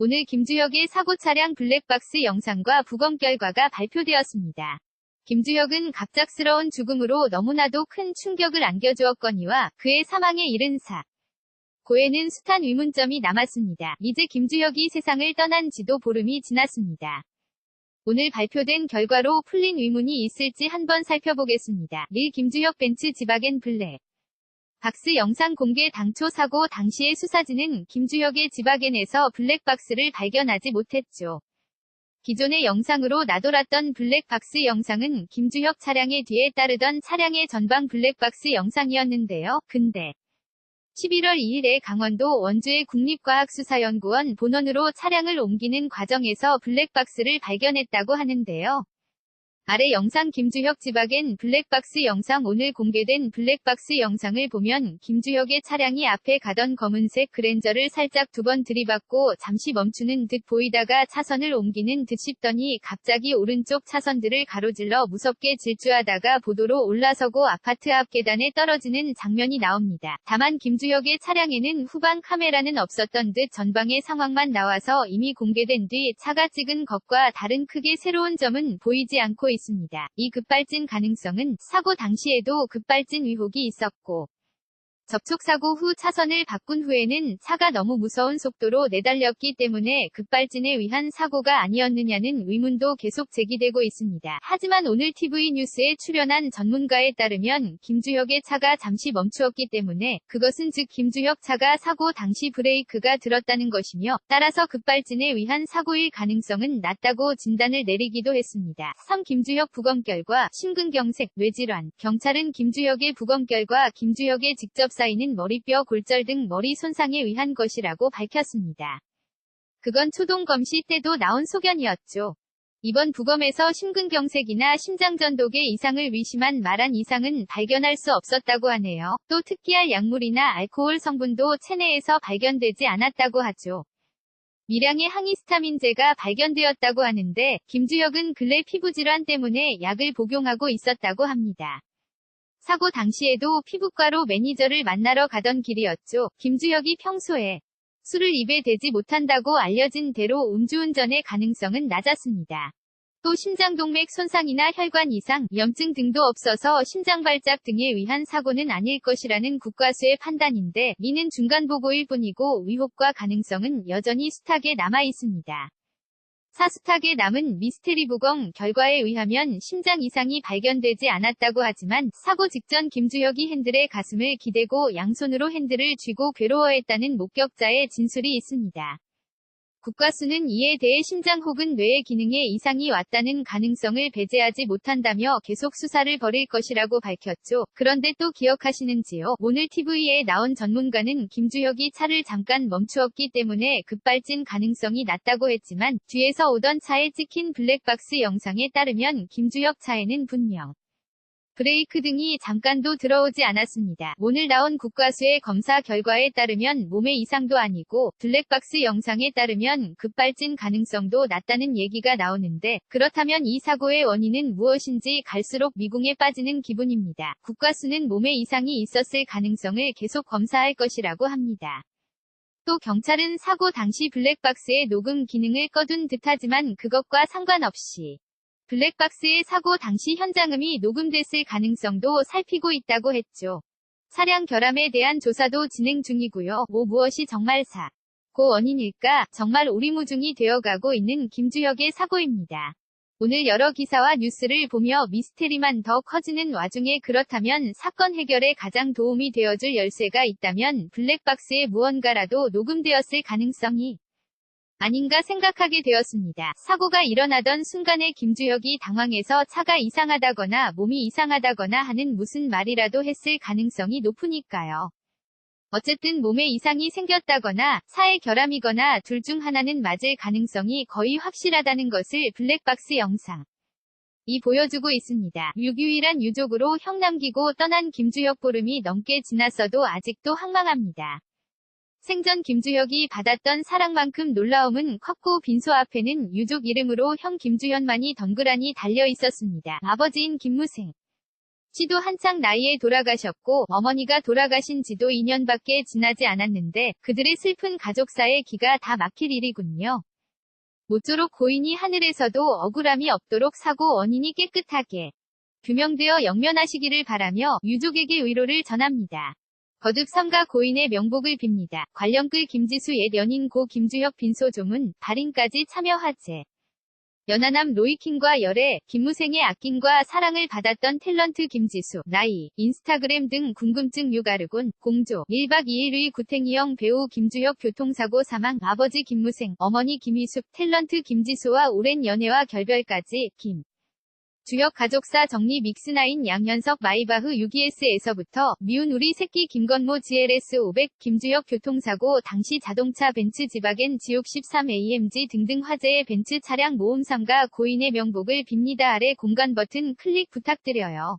오늘 김주혁의 사고 차량 블랙박스 영상과 부검 결과가 발표되었습니다. 김주혁은 갑작스러운 죽음으로 너무나도 큰 충격을 안겨주었거니와 그의 사망에 이른 사. 고에는 숱한 의문점이 남았습니다. 이제 김주혁이 세상을 떠난 지도 보름이 지났습니다. 오늘 발표된 결과로 풀린 의문이 있을지 한번 살펴보겠습니다. 릴 김주혁 벤츠 지바겐 블랙. 박스 영상 공개 당초 사고 당시의 수사진은 김주혁의 지바겐에서 블랙박스를 발견하지 못했죠. 기존의 영상으로 나돌았던 블랙박스 영상은 김주혁 차량의 뒤에 따르던 차량의 전방 블랙박스 영상이었는데요. 근데 11월 2일에 강원도 원주의 국립과학수사연구원 본원으로 차량을 옮기는 과정에서 블랙박스를 발견했다고 하는데요. 아래 영상 김주혁 지박엔 블랙박스 영상 오늘 공개된 블랙박스 영상을 보면 김주혁의 차량이 앞에 가던 검은색 그랜저를 살짝 두 번 들이받고 잠시 멈추는 듯 보이다가 차선을 옮기는 듯 싶더니 갑자기 오른쪽 차선들을 가로질러 무섭게 질주하다가 보도로 올라서고 아파트 앞 계단에 떨어지는 장면이 나옵니다. 다만 김주혁의 차량에는 후방 카메라는 없었던 듯 전방의 상황만 나와서 이미 공개된 뒤 차가 찍은 것과 다른 크게 새로운 점은 보이지 않고 있습니다. 이 급발진 가능성은 사고 당시에도 급발진 의혹이 있었고 접촉사고 후 차선을 바꾼 후에는 차가 너무 무서운 속도로 내달렸기 때문에 급발진에 의한 사고가 아니었느냐는 의문도 계속 제기되고 있습니다. 하지만 오늘 TV 뉴스에 출연한 전문가에 따르면 김주혁의 차가 잠시 멈추었기 때문에 그것은 즉 김주혁 차가 사고 당시 브레이크가 들었다는 것이며 따라서 급발진에 의한 사고일 가능성은 낮다고 진단을 내리기도 했습니다. 3. 김주혁 부검 결과 심근경색, 뇌질환 경찰은 김주혁의 부검 결과 김주혁의 직접 쌓이는 머리뼈 골절 등 머리 손상에 의한 것이라고 밝혔습니다. 그건 초동 검시 때도 나온 소견이었죠. 이번 부검에서 심근경색이나 심장전독의 이상을 위심한 말한 이상은 발견할 수 없었다고 하네요. 또 특기할 약물이나 알코올 성분도 체내에서 발견되지 않았다고 하죠. 미량의 항히스타민제가 발견되었다고 하는데 김주혁은 근래 피부질환 때문에 약을 복용하고 있었다고 합니다. 사고 당시에도 피부과로 매니저를 만나러 가던 길이었죠. 김주혁이 평소에 술을 입에 대지 못한다고 알려진 대로 음주운전의 가능성은 낮았습니다. 또 심장동맥 손상이나 혈관 이상, 염증 등도 없어서 심장발작 등에 의한 사고는 아닐 것이라는 국과수의 판단인데 이는 중간 보고일 뿐이고 의혹과 가능성은 여전히 숱하게 남아 있습니다. 사수탁에 남은 미스테리 부검 결과에 의하면 심장 이상이 발견되지 않았다고 하지만 사고 직전 김주혁이 핸들에 가슴을 기대고 양손으로 핸들을 쥐고 괴로워했다는 목격자의 진술이 있습니다. 국가수는 이에 대해 심장 혹은 뇌의 기능에 이상이 왔다는 가능성을 배제하지 못한다며 계속 수사를 벌일 것이라고 밝혔죠. 그런데 또 기억하시는지요? 오늘 TV에 나온 전문가는 김주혁이 차를 잠깐 멈추었기 때문에 급발진 가능성이 낮다고 했지만 뒤에서 오던 차에 찍힌 블랙박스 영상에 따르면 김주혁 차에는 분명 브레이크 등이 잠깐도 들어오지 않았습니다. 오늘 나온 국가수의 검사 결과에 따르면 몸의 이상도 아니고 블랙박스 영상에 따르면 급발진 가능성도 낮다는 얘기가 나오는데 그렇다면 이 사고의 원인은 무엇인지 갈수록 미궁에 빠지는 기분입니다. 국가수는 몸에 이상이 있었을 가능성을 계속 검사할 것이라고 합니다. 또 경찰은 사고 당시 블랙박스의 녹음 기능을 꺼둔 듯하지만 그것과 상관없이 블랙박스의 사고 당시 현장음이 녹음됐을 가능성도 살피고 있다고 했죠. 차량 결함에 대한 조사도 진행 중이고요. 뭐 무엇이 정말 사. 고 원인일까? 정말 오리무중이 되어가고 있는 김주혁의 사고입니다. 오늘 여러 기사와 뉴스를 보며 미스테리만 더 커지는 와중에 그렇다면 사건 해결에 가장 도움이 되어줄 열쇠가 있다면 블랙박스에 무언가라도 녹음되었을 가능성이 아닌가 생각하게 되었습니다. 사고가 일어나던 순간에 김주혁이 당황해서 차가 이상하다거나 몸이 이상하다거나 하는 무슨 말이라도 했을 가능성이 높으니까요. 어쨌든 몸에 이상이 생겼다거나 차의 결함이거나 둘 중 하나는 맞을 가능성이 거의 확실하다는 것을 블랙박스 영상. 이 보여주고 있습니다. 유유일한 유족으로 형 남기고 떠난 김주혁 보름이 넘게 지났어도 아직도 황망합니다. 생전 김주혁이 받았던 사랑만큼 놀라움은 컸고 빈소 앞에는 유족 이름으로 형 김주현만이 덩그라니 달려 있었습니다. 아버지인 김무생. 씨도 한창 나이에 돌아가셨고 어머니가 돌아가신 지도 2년밖에 지나지 않았는데 그들의 슬픈 가족사의 기가 다 막힐 일이군요. 모쪼록 고인이 하늘에서도 억울함이 없도록 사고 원인이 깨끗하게 규명되어 영면하시기를 바라며 유족에게 위로를 전합니다. 거듭 삼가 고인의 명복을 빕니다. 관련글 김지수 옛 연인 고 김주혁 빈소조문 발인까지 참여하재. 연하남 로이킹과 열애, 김무생의 아낌과 사랑을 받았던 탤런트 김지수, 나이, 인스타그램 등 궁금증 유가르곤, 공조, 1박 2일의 구탱이형 배우 김주혁 교통사고 사망, 아버지 김무생, 어머니 김희숙, 탤런트 김지수와 오랜 연애와 결별까지, 김. 주역 가족사 정리 믹스나인 양현석 마이바흐 6ES에서부터 미운 우리 새끼 김건모 GLS 500 김주역 교통사고 당시 자동차 벤츠 지바겐 지옥 13 AMG 등등 화재의 벤츠 차량 모험 삼가 고인의 명복을 빕니다 아래 공간 버튼 클릭 부탁드려요.